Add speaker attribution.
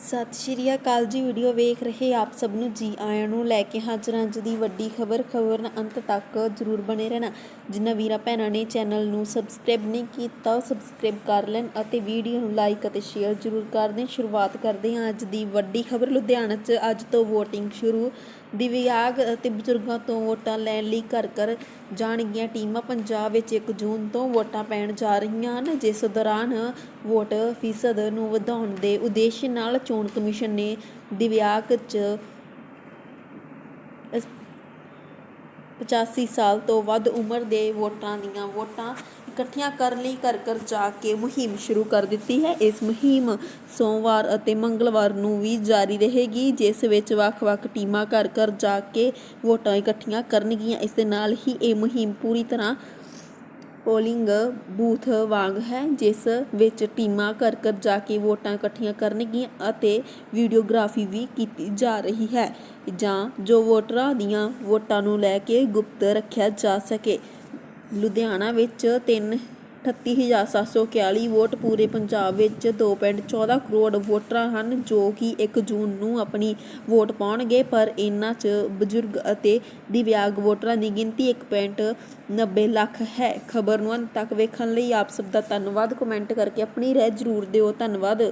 Speaker 1: ਸਤਿ ਸ਼੍ਰੀ ਅਕਾਲ ਜੀ, ਵੀਡੀਓ ਵੇਖ ਰਹੇ ਆਪ ਸਭ ਨੂੰ। ਜੀ ਆਇਆਂ ਨੂੰ ਲੈ ਕੇ ਹਾਜ਼ਰ ਹਾਂ ਅੱਜ ਦੀ ਵੱਡੀ ਖਬਰ। ਖਬਰ ਨਾਲ ਅੰਤ ਤੱਕ ਜ਼ਰੂਰ ਬਣੇ ਰਹਿਣਾ। ਜਿਨ੍ਹਾਂ ਵੀਰਾਂ ਭੈਣਾਂ ਨੇ ਚੈਨਲ ਨੂੰ ਸਬਸਕ੍ਰਾਈਬ ਨਹੀਂ ਕੀਤਾ, ਉਹ ਸਬਸਕ੍ਰਾਈਬ ਕਰ ਲੈਣ ਅਤੇ ਵੀਡੀਓ ਨੂੰ ਲਾਈਕ ਅਤੇ ਸ਼ੇਅਰ ਜ਼ਰੂਰ ਕਰ ਦੇਣ। ਸ਼ੁਰੂਆਤ ਕਰਦੇ ਹਾਂ ਅੱਜ ਦੀ ਵੱਡੀ ਖਬਰ। ਲੁਧਿਆਣਾ 'ਚ ਅੱਜ ਤੋਂ VOTING ਸ਼ੁਰੂ। ਦਿਵਿਆਂਗ ਅਤੇ ਬਜ਼ੁਰਗਾਂ ਤੋਂ ਵੋਟਾਂ ਲੈਣ ਲਈ ਘਰ ਘਰ ਜਾਣਗੀਆਂ ਟੀਮਾਂ। ਪੰਜਾਬ ਵਿੱਚ 1 ਜੂਨ ਤੋਂ ਵੋਟਾਂ ਪੈਣ ਜਾ ਰਹੀਆਂ ਹਨ, ਜਿਸ ਦੌਰਾਨ ਵੋਟ ਫੀਸਦ ਨੂੰ ਵਧਾਉਣ ਦੇ ਉਦੇਸ਼ ਨਾਲ ਚੋਣ ਕਮਿਸ਼ਨ ਨੇ ਦਿਵਿਆਂਗ 'ਚ 85 ਸਾਲ ਤੋਂ ਵੱਧ ਉਮਰ ਦੇ ਵੋਟਰਾਂ ਦੀਆਂ ਵੋਟਾਂ ਇਕੱਠੀਆਂ ਕਰਨ ਲਈ ਘਰ ਘਰ ਜਾ ਕੇ ਮੁਹਿੰਮ ਸ਼ੁਰੂ ਕਰ ਦਿੱਤੀ ਹੈ। ਇਸ ਮੁਹਿੰਮ ਸੋਮਵਾਰ ਅਤੇ ਮੰਗਲਵਾਰ ਨੂੰ ਵੀ ਜਾਰੀ ਰਹੇਗੀ, ਜਿਸ ਵਿੱਚ ਵੱਖ-ਵੱਖ ਟੀਮਾਂ ਘਰ ਘਰ ਜਾ ਕੇ ਵੋਟਾਂ ਇਕੱਠੀਆਂ ਕਰਨਗੀਆਂ। ਇਸ ਦੇ ਨਾਲ ਹੀ ਇਹ ਮੁਹਿੰਮ ਪੂਰੀ ਤਰ੍ਹਾਂ ਪੋਲਿੰਗ ਬੂਥ ਵਾਂਗ ਹੈ, ਜਿਸ ਵਿੱਚ ਟੀਮਾਂ ਘਰ ਘਰ ਜਾ ਕੇ ਵੋਟਾਂ ਇਕੱਠੀਆਂ ਕਰਨਗੀਆਂ ਅਤੇ ਵੀਡੀਓਗ੍ਰਾਫੀ ਵੀ ਕੀਤੀ ਜਾ ਰਹੀ ਹੈ, ਜਾਂ ਜੋ ਵੋਟਰਾਂ ਦੀਆਂ ਵੋਟਾਂ ਨੂੰ ਲੈ ਕੇ ਗੁਪਤ ਰੱਖਿਆ ਜਾ ਸਕੇ। ਲੁਧਿਆਣਾ ਵਿੱਚ ਤਿੰਨ 38741 ਵੋਟ ਪੂਰੇ ਪੰਜਾਬ ਵਿੱਚ 2.14 ਕਰੋੜ ਵੋਟਰਾਂ ਹਨ, ਜੋ ਕਿ 1 ਜੂਨ ਨੂੰ ਆਪਣੀ ਵੋਟ ਪਾਉਣਗੇ, ਪਰ ਇਹਨਾਂ 'ਚ ਬਜ਼ੁਰਗ ਅਤੇ ਦਿਵਿਆਂਗ ਵੋਟਰਾਂ ਦੀ ਗਿਣਤੀ 1.90 ਲੱਖ ਹੈ। ਖਬਰ ਨੂੰ ਅੰਤ ਤੱਕ ਵੇਖਣ ਲਈ ਆਪ ਸਭ ਦਾ ਧੰਨਵਾਦ। ਕਮੈਂਟ ਕਰਕੇ ਆਪਣੀ ਰਾਏ ਜ਼ਰੂਰ ਦਿਓ। ਧੰਨਵਾਦ।